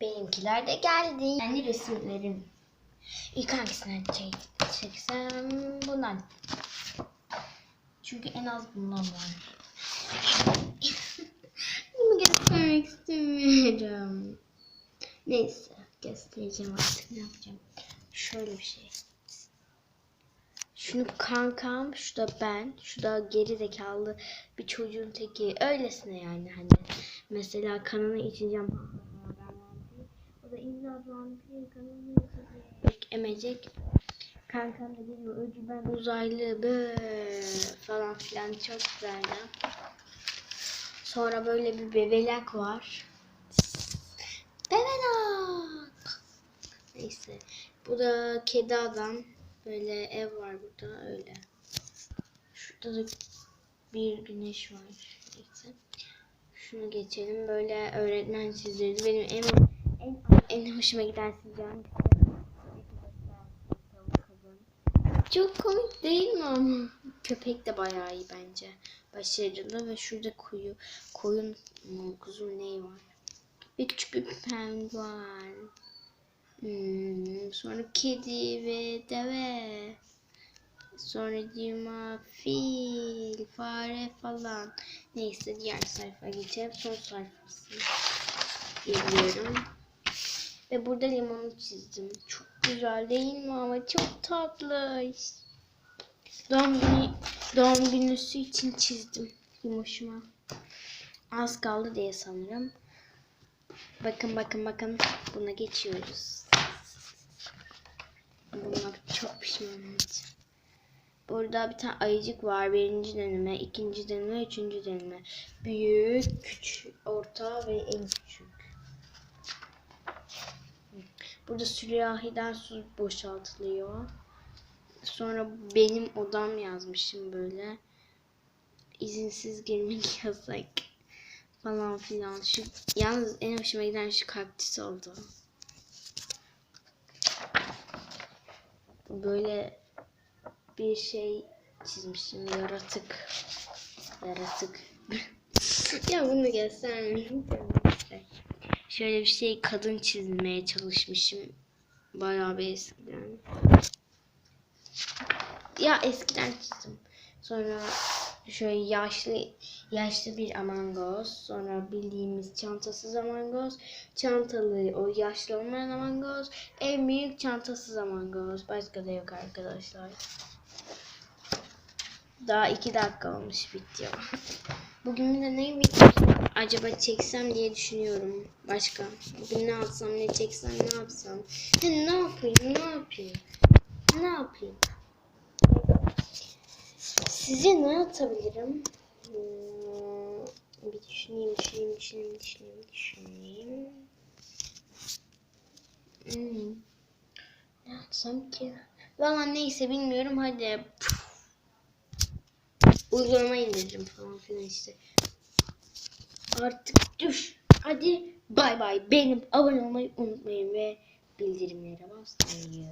Benimkiler de geldi. Yani resimlerim. İlk hangisini çek çeksem bundan. Çünkü en az bundan var. Bunu göstermek istemiyorum. Neyse göstereceğim artık ne yapacağım. Şöyle bir şey. Şunu kankam, şu da ben, şu da geri zekalı bir çocuğun teki. Öylesine yani hani. Mesela kanını içeceğim. Da imdat vampir içecek. Emecek. Kankam da geliyor. Öcü ben uzaylı böyle falan filan çok güzeldi. Sonra böyle bir bebelek var. Bebelek. Neyse. Bu da kedi adam. Böyle ev var burada öyle. Şurada da bir güneş var. Neyse. Şunu geçelim. Böyle öğretmen çizdirdi. Benim en en, hoşuma giden sizden Çok komik değil mi ama? Köpek de bayağı iyi bence. Başarılı ve şurada kuyu, koyun kuzu neyi var? Ve küçük bir penguen. Hmm, sonra kedi ve deve. Sonra cima, fil, fare falan. Neyse diğer sayfa geçelim. Son sayfası. Geliyorum. Ve burada limonu çizdim. Çok güzel değil mi ama çok tatlı. Doğum günü, doğum günüsü için çizdim limoşuma. Az kaldı diye sanırım. Bakın bakın bakın. Buna geçiyoruz. Buna çok pişman. Burada bir tane ayıcık var. Birinci deneme, ikinci deneme, üçüncü deneme. Büyük, küçük, orta ve en küçük. Burada sürahiden su boşaltılıyor. Sonra benim odam yazmışım böyle. İzinsiz girmek yasak falan filan. Şu yalnız en hoşuma giden şu kaktüs oldu. Böyle bir şey çizmişim yaratık. Yaratık. ya bunu göstermeyeyim. Şöyle bir şey kadın çizmeye çalışmışım. Bayağı bir eskiden. Ya eskiden çizdim. Sonra şöyle yaşlı yaşlı bir amangoz. Sonra bildiğimiz çantasız amangoz. Çantalı o yaşlı olmayan amangoz. En büyük çantasız amangoz. Başka da yok arkadaşlar. Daha iki dakika olmuş video. Bugün de ne video acaba çeksem diye düşünüyorum. Başka. Bugün ne alsam ne çeksem ne yapsam. Ne yapayım ne yapayım. Ne yapayım. Size ne atabilirim? Hmm, bir düşüneyim, düşüneyim, düşüneyim, düşüneyim, düşüneyim. Hmm. Ne atsam ki? Valla neyse bilmiyorum hadi. Uygulama indiririm falan filan işte. Artık düş. Hadi bay bay. Benim abone olmayı unutmayın ve bildirimlere basmayı.